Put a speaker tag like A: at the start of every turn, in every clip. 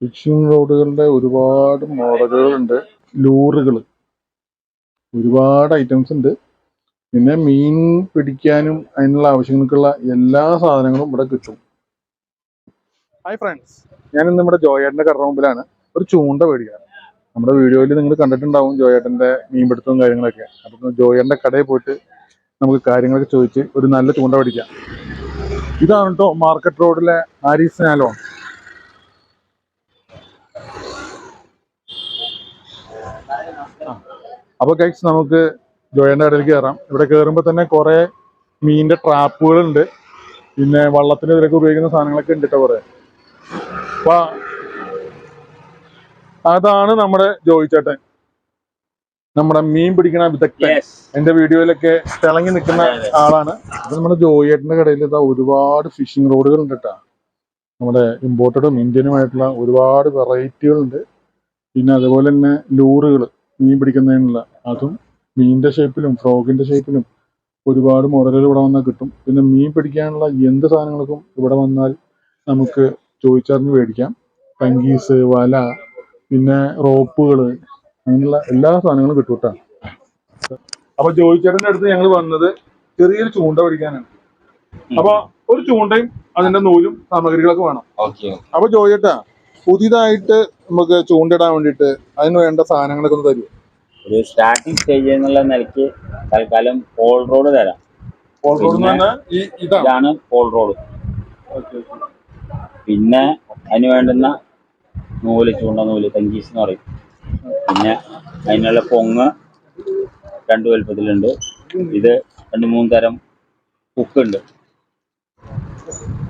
A: Phishing റോഡുകളുടെ ഒരുപാട് മോഡലുകളുണ്ട് ലൂറുകൾ ഒരുപാട് ഐറ്റംസ് ഉണ്ട്. പിന്നെ മീൻ പിടിക്കാനും അതിനുള്ള ആവശ്യങ്ങൾക്കുള്ള എല്ലാ സാധനങ്ങളും ഇവിടെ കിട്ടും. ഹായ് ഫ്രണ്ട്സ് ഞാൻ ഇന്ന് നമ്മുടെ ജോയേട്ടന്റെ കട മുമ്പിലാണ്. ഒരു ചൂണ്ട മേടിക്കാൻ. നമ്മുടെ വീഡിയോയിൽ നിങ്ങൾ കണ്ടിട്ടുണ്ടാവും ജോയേട്ടന്റെ മീൻപിടുത്തവും കാര്യങ്ങളൊക്കെ. അപ്പം ജോയേട്ടന്റെ കടയിൽ പോയിട്ട് നമുക്ക് കാര്യങ്ങളൊക്കെ ചോദിച്ച് ഒരു നല്ല ചൂണ്ട മേടിക്കാം. ഇതാണ് കേട്ടോ മാർക്കറ്റ് റോഡിലെ ആരീസ് നാലോൺ അപ്പൊ ഗൈസ് നമുക്ക് ജോയന്റെ കടയിലേക്ക് കയറാം ഇവിടെ കയറുമ്പോൾ തന്നെ കുറേ മീനിന്റെ ട്രാപ്പുകളുണ്ട്. പിന്നെ വള്ളത്തിന് ഇതിലൊക്കെ ഉപയോഗിക്കുന്ന സാധനങ്ങളൊക്കെ ഉണ്ട് കേട്ടോ കുറേ. അപ്പൊ അതാണ് നമ്മുടെ ജോയിച്ചേട്ടൻ നമ്മുടെ മീൻ പിടിക്കണ വിദഗ്ധൻ. എന്റെ വീഡിയോയിലൊക്കെ തിളങ്ങി നിൽക്കുന്ന ആളാണ്. അത് നമ്മുടെ ജോയേട്ടന്റെ കടയിൽ ഇതാ ഒരുപാട് ഫിഷിംഗ് റോഡുകൾ ഉണ്ട് കേട്ടോ നമ്മുടെ ഇമ്പോർട്ടഡും ഇന്ത്യനുമായിട്ടുള്ള ഒരുപാട് വെറൈറ്റികളുണ്ട് പിന്നെ അതുപോലെ തന്നെ ലൂറുകൾ മീൻ പിടിക്കുന്നതിനുള്ള അതും മീനിന്റെ ഷേപ്പിലും ഫ്രോഗിന്റെ ഷേപ്പിലും ഒരുപാട് മോഡലുകൾ ഇവിടെ വന്നാൽ കിട്ടും. പിന്നെ മീൻ പിടിക്കാനുള്ള എന്ത് സാധനങ്ങൾക്കും ഇവിടെ വന്നാൽ നമുക്ക് ചോദിച്ചറിഞ്ഞ് മേടിക്കാം. പങ്കീസ് വല പിന്നെ റോപ്പുകൾ അങ്ങനെയുള്ള എല്ലാ സാധനങ്ങളും കിട്ടും കേട്ടോ. അപ്പൊ ജോയിച്ചേട്ടന്റെ അടുത്ത് ഞങ്ങൾ വന്നത് ചെറിയൊരു ചൂണ്ട പിടിക്കാനാണ് അപ്പൊ ഒരു ചൂണ്ടയും അതിന്റെ നൂലും സാമഗ്രികളൊക്കെ വേണം. അപ്പൊ ജോയിട്ടാ പുതിയതായിട്ട് നമുക്ക് ചൂണ്ടിടാൻ വേണ്ടിയിട്ട് അതിന് വേണ്ട സാധനങ്ങളൊക്കെ ഒന്ന് തരുമോ
B: ഒരു സ്റ്റാർട്ടിംഗ് സ്റ്റേജ് എന്നുള്ള നിലയ്ക്ക് തൽക്കാലം പോൾ റോഡ് തരാം. ഹോൾ
A: റോഡ് ഈ ഇതാണ്.
B: ഇതാണ് പോൾ റോഡ് പിന്നെ അതിന് വേണ്ടുന്ന നൂൽ ചൂണ്ട നൂൽ തങ്കീസ് എന്ന് പറയും. പിന്നെ അതിനുള്ള പൊങ്ങ് രണ്ട് വലുപ്പത്തിലുണ്ട്. ഇത് രണ്ട് മൂന്ന് തരം കുക്കുണ്ട്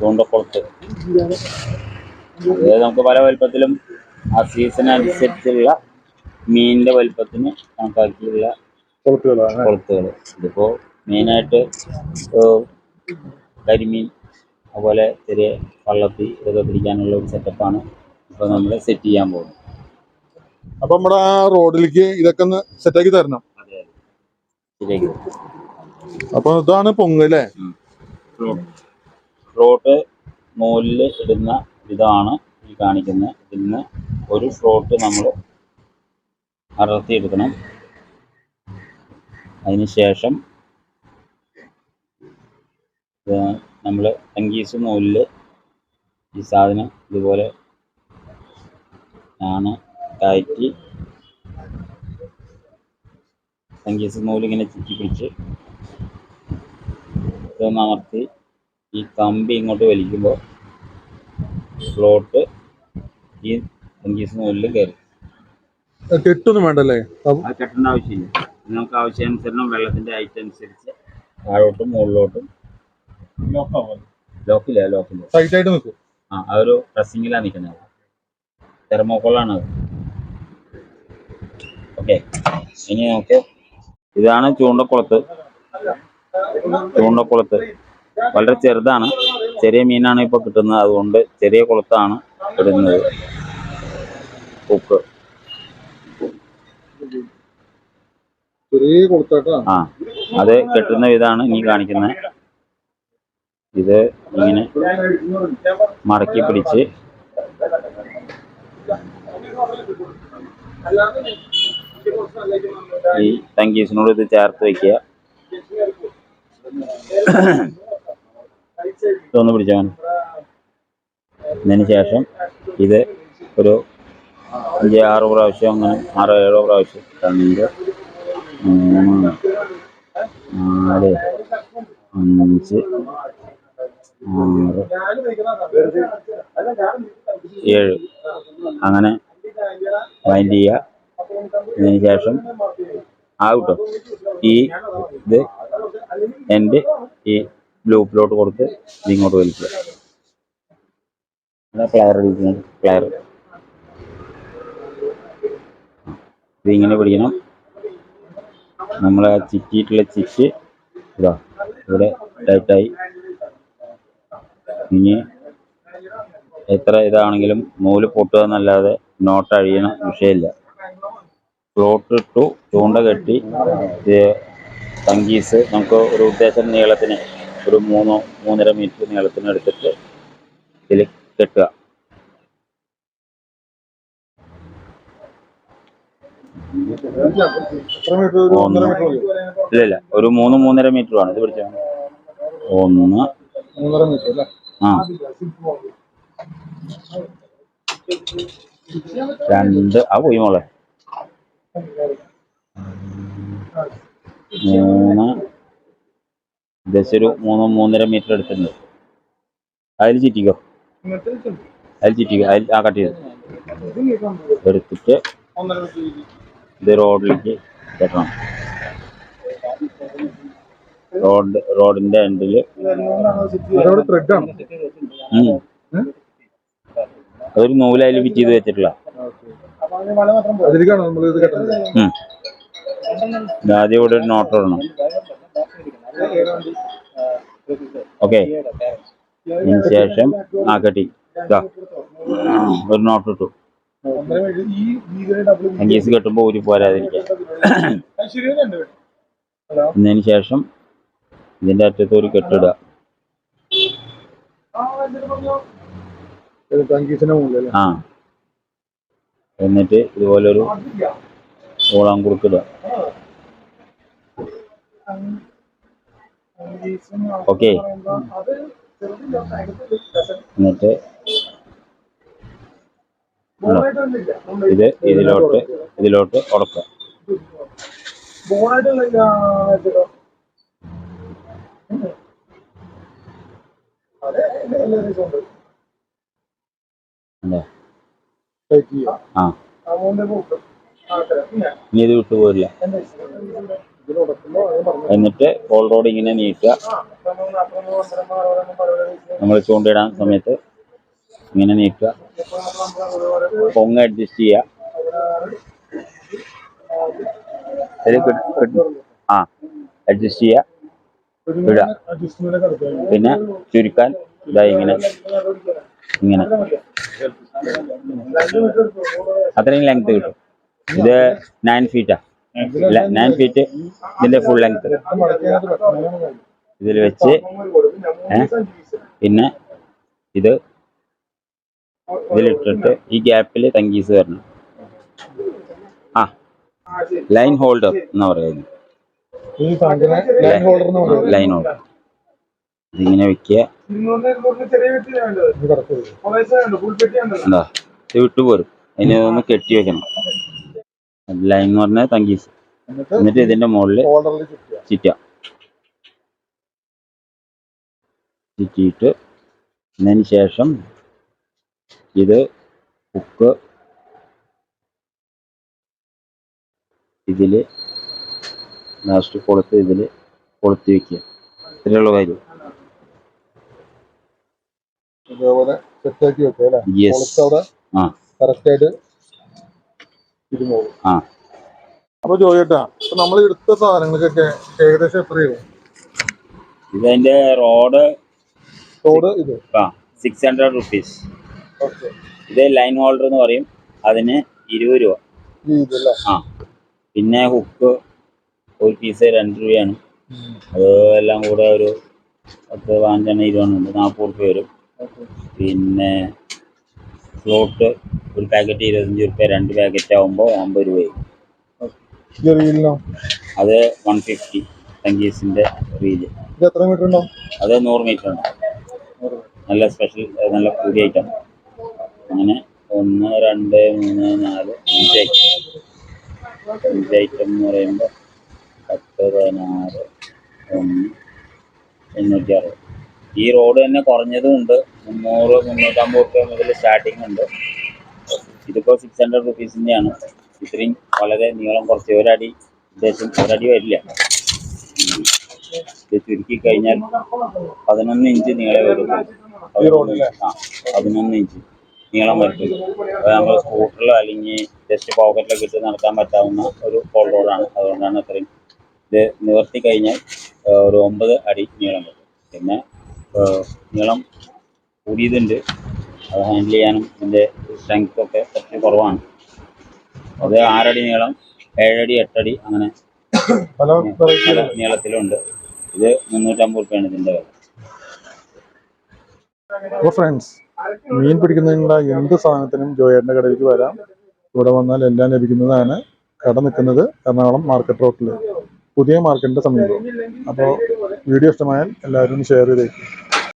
B: ചൂണ്ടക്കുളത്ത്. അത് നമുക്ക് പല വലുപ്പത്തിലും ആ സീസൺ അനുസരിച്ചുള്ള മീനിന്റെ വലുപ്പത്തിന് കണക്കാക്കിയുള്ള കൊളുത്തുകൾ. ഇതിപ്പോ മെയിനായിട്ട് കരിമീൻ അതുപോലെ ചെറിയ വള്ളത്തി ഇതൊക്കെ പിടിക്കാനുള്ള ഒരു സെറ്റപ്പാണ് ഇപ്പൊ നമ്മൾ സെറ്റ് ചെയ്യാൻ പോകുന്നത്.
A: അപ്പൊ നമ്മുടെ ആ റോഡിലേക്ക് ഇതൊക്കെ ഒന്ന് സെറ്റാക്കി തരണം.
B: ശരിയാക്കി
A: അപ്പൊ ഇതാണ് പൊങ്ങല്ലേ അല്ലേ?
B: റോട്ട് നൂലിൽ ഇടുന്ന ഇതാണ് ഈ കാണിക്കുന്നത് ഇതിൽ നിന്ന് ഒരു ഫ്ലോട്ട് നമ്മൾ അടർത്തിയെടുക്കണം. അതിന് ശേഷം നമ്മൾ തങ്കീസ് നൂലിൽ ഈ സാധനം ഇതുപോലെ ആണ് കയറ്റി തങ്കീസ് നൂലിങ്ങനെ ചുറ്റി പിടിച്ച് ഇതൊന്ന് അമർത്തി ഈ കമ്പി ഇങ്ങോട്ട് വലിക്കുമ്പോൾ ഫ്ലോട്ട് ഈ ടങ്കീസ് കയറി. കയറും
A: കെട്ടൊന്നും വേണ്ടല്ലേ?
B: അത് കെട്ടേണ്ട ആവശ്യമില്ല. നമുക്ക് ആവശ്യാനുസരണം വെള്ളത്തിന്റെ ഐറ്റം അനുസരിച്ച് താഴോട്ടും മുകളിലോട്ടും ലോക്കില്ല ലോക്കില്ല
A: ടൈറ്റായിട്ട് നിൽക്കും.
B: ആ അതൊരു ഡ്രസ്സിങ്ങിലാണ് നിൽക്കുന്നത്. തെർമോക്കോളാണ് അത്. ഓക്കെ ഇനി നമുക്ക് ഇതാണ് ചൂണ്ടക്കുളത്ത്. ചൂണ്ടക്കുളത്ത്. വളരെ ചെറുതാണ്. ചെറിയ മീനാണ് ഇപ്പോൾ കിട്ടുന്നത്. അതുകൊണ്ട് ചെറിയ കുളത്താണ് ഇടുന്നത്. ഉപ്പ് ആ അത് കെട്ടുന്ന വിധാണ് നീ കാണിക്കുന്നത്. ഇത് ഇങ്ങനെ മടക്കി പിടിച്ച് ഈ തങ്കീസിനോട് ഇത് ചേർത്ത് വെക്കുക. ഇതൊന്ന് പിടിച്ചാൽ അതിന് ശേഷം ഇത് ഒരു അഞ്ച് ആറ് പ്രാവശ്യം അങ്ങനെ ആറോ ഏഴോ പ്രാവശ്യം. രണ്ട് മൂന്ന് നാല് അഞ്ച് ആറ് ഏഴ്. അങ്ങനെ വൈൻഡ് ചെയ്യുക അതിന് ശേഷം ആകട്ടോ ഈ ഇത് എന്റെ ഈ ലൂപ്പിലോട്ട് കൊടുത്ത് ഇതിങ്ങോട്ട് വലിക്കുക. പ്ലെയർ ഇരിക്കുന്നത് ഇതിങ്ങനെ പിടിക്കണം. നമ്മൾ ചിറ്റിയിട്ടുള്ള ചിറ്റ് ഇതാ ഇവിടെ ടൈറ്റായി ഇനി എത്ര ഇതാണെങ്കിലും നൂൽ പൊട്ടുക എന്നല്ലാതെ നോട്ട് അഴിയണ വിഷയമില്ല. ഫ്ലോട്ട് ഇട്ടു ചൂണ്ട കെട്ടി തങ്കീസ് നമുക്ക് ഒരു ഉദ്ദേശം നീളത്തിന് ഒരു മൂന്നോ മൂന്നര മീറ്റർ നീളത്തിന് എടുത്തിട്ട് ഇതിൽ കെട്ടുക. ഇല്ല ഇല്ല ഒരു മൂന്ന് മൂന്നര മീറ്റർ ആണ് ഇത് പിടിച്ച? ഒന്ന്. ആ. രണ്ട്. ആ പോയി മോളെ. മൂന്ന്. ഏകദേശം ഒരു മൂന്ന് മൂന്നര മീറ്റർ എടുത്തിട്ടുണ്ട് അതിൽ ചുറ്റിക്കോ? അതിൽ ചുറ്റിക്കോ? അതിൽ ആ കട്ട് ചെയ്ത്? എടുത്തിട്ട് ഇത് റോഡിലേക്ക് കെട്ടണം. റോഡ് റോഡിന്റെ എൻഡിൽ
A: ആണ്.
B: അതൊരു നൂലയിൽ ഫിറ്റ് ചെയ്ത് വെച്ചിട്ടുള്ള. ആദ്യം ഇവിടെ ഒരു നോട്ട് ഇടണം. ഓക്കെ. അതിന് ശേഷം ആ കെട്ടി. ഒരു നോട്ട് ഇട്ടു. അഞ്ചീസ് കെട്ടുമ്പോൾ ഊരി പോരാതിരിക്കാം. എന്നതിന് ശേഷം ഇതിന്റെ അറ്റത്ത് ഒരു കെട്ടിടുക ആ. എന്നിട്ട് ഇതുപോലൊരു ഓളം കുറുക്കിടുക. ഓക്കെ എന്നിട്ട്? ഇത് ഇതിലോട്ട് ഇതിലോട്ട്
A: ചെയ്യാം
B: ആ. ഇനി ഇത് വിട്ടു പോരില്ല. എന്നിട്ട് കോൾ റോഡ് ഇങ്ങനെ നീക്കുക നമ്മൾ ചൂണ്ടയിടാൻ സമയത്ത് ഇങ്ങനെ നീക്കുക പൊങ്ങ അഡ്ജസ്റ്റ് ചെയ്യുക. ആ അഡ്ജസ്റ്റ് ചെയ്യുക. ഇടുക. പിന്നെ ചുരുക്കാൻ ഇതാ ഇങ്ങനെ. ഇങ്ങനെ. അത്രയും ലെങ്ത് കിട്ടും. ഇത് നയൻ ഫീറ്റാ നയൻ ഫീറ്റ് ഇതിന്റെ ഫുൾ ലെങ്ത് ഇതിൽ വെച്ച്? പിന്നെ ഇത് ഇതിലിട്ടിട്ട് ഈ ഗ്യാപ്പിൽ തങ്കീസ് വരണം. ആ ലൈൻ ഹോൾഡർ എന്ന് പറയുന്നത്.
A: ലൈൻ ഹോൾഡർ
B: ഇതിങ്ങനെ വെക്കുക. എന്താ ഇത് വിട്ടുപോരും. അതിനെ ഒന്ന് കെട്ടി വെക്കണം. ലൈൻ എന്ന് പറഞ്ഞാൽ തങ്കീസ്
A: എന്നിട്ട്
B: ഇതിന്റെ മുകളിൽ
A: ചിറ്റ ചുറ്റുക.
B: ചുറ്റിയിട്ട് അതിന് ശേഷം ഇത് ഉക്ക് ഇതിൽ ലാസ്റ്റ് കൊളുത്ത് ഇതിൽ കൊളുത്തി വെക്കുക. ഇത്രയുള്ള കാര്യം.
A: ഇതേപോലെ സെറ്റാക്കി വെക്കുക അല്ലേ?
B: ആ.
A: ഇരുന്നോളും
B: ആ.
A: അപ്പൊ ജോയേട്ടാ നമ്മൾ എടുത്ത സാധനങ്ങൾക്കൊക്കെ ഏകദേശം എത്രയാവും?
B: ഇതിന്റെ റോഡ്
A: റോഡ് ഇത്?
B: ആ സിക്സ് ഹൺഡ്രഡ് റുപ്പീസ് ഇത് ലൈൻ ഹോൾഡർ എന്ന് പറയും. അതിന് ഇരുപത് രൂപ. ആ. പിന്നെ ഹുക്ക് ഒരു പീസ് രണ്ട് രൂപയാണ്. അത് എല്ലാം കൂടെ ഒരു പത്ത് പതിനഞ്ചെണ്ണം ഇരുപതെണ്ണുണ്ട് നാൽപ്പത് റുപ്യ വരും. പിന്നെ ഫ്ലോട്ട് ഒരു പാക്കറ്റ് ഇരുപത്തഞ്ച് റുപ്യ രണ്ട് പാക്കറ്റ് ആകുമ്പോൾ അമ്പത് രൂപയായി.
A: റീലിനോ
B: അത് വൺ ഫിഫ്റ്റി തങ്കീസിന്റെ റീൽ
A: ഇത് എത്ര മീറ്റർ ഉണ്ടോ?
B: അത് നൂറ് മീറ്റർ ഉണ്ട് നല്ല സ്പെഷ്യൽ നല്ല പുതിയ ഐറ്റം അങ്ങനെ ഒന്ന് രണ്ട് മൂന്ന് നാല് അഞ്ച് ഐറ്റം അഞ്ച് ഐറ്റം എന്ന് പറയുമ്പോൾ പത്ത് പതിനാറ് ഒന്ന് എണ്ണൂറ്റി അറുപത് ഈ റോഡ് തന്നെ കുറഞ്ഞതും ഉണ്ട്. മുന്നൂറ് മുന്നൂറ്റമ്പത് റുപ്യ മുതൽ സ്റ്റാർട്ടിംഗ് ഉണ്ട്. ഇതിപ്പോൾ സിക്സ് ഹൺഡ്രഡ് റുപ്പീസിന്റെയാണ് ഇത്രയും വളരെ നീളം കുറച്ച് ഒരടി ഉദ്ദേശം ഒരടി വരില്ല. ഇത് ചുരുക്കി കഴിഞ്ഞാൽ പതിനൊന്ന് ഇഞ്ച് നീളം വരും? ആ പതിനൊന്ന് ഇഞ്ച് നീളം വരത്തുള്ളൂ അത് നമ്മൾ സ്കൂട്ടറിലോ അല്ലെങ്കിൽ ജസ്റ്റ് പോക്കറ്റിലൊക്കെ ഇട്ട് നടക്കാൻ പറ്റാവുന്ന ഒരു ഫോൾ റോഡാണ് അതുകൊണ്ടാണ് അത്രയും ഇത് നിവർത്തി കഴിഞ്ഞാൽ ഒരു ഒമ്പത് അടി നീളം വരും. പിന്നെ നീളം കൂടിയതുണ്ട്. അത് ഹാൻഡിൽ ചെയ്യാനും ഇതിന്റെ സ്ട്രെങ്ത് ഒക്കെ കുറച്ച് കുറവാണ്. അത് ആറടി നീളം ഏഴടി എട്ടടി അങ്ങനെ
A: പല
B: നീളത്തിലുണ്ട്. ഇത് മുന്നൂറ്റമ്പത് റുപ്യാണ് ഇതിന്റെ വില.
A: അപ്പോൾ ഫ്രണ്ട്സ് മീൻ പിടിക്കുന്നതിനുള്ള എന്ത് സാധനത്തിനും ജോയേട്ടന്റെ കടയിലേക്ക് വരാം. ഇവിടെ വന്നാൽ എല്ലാം ലഭിക്കുന്നതാണ്. കട നിൽക്കുന്നത് എറണാകുളം മാർക്കറ്റ് റോട്ടിൽ പുതിയ മാർക്കറ്റിന്റെ സമീപം. അപ്പോൾ വീഡിയോ ഇഷ്ടമായാൽ എല്ലാവരും ഷെയർ ചെയ്തേക്കും.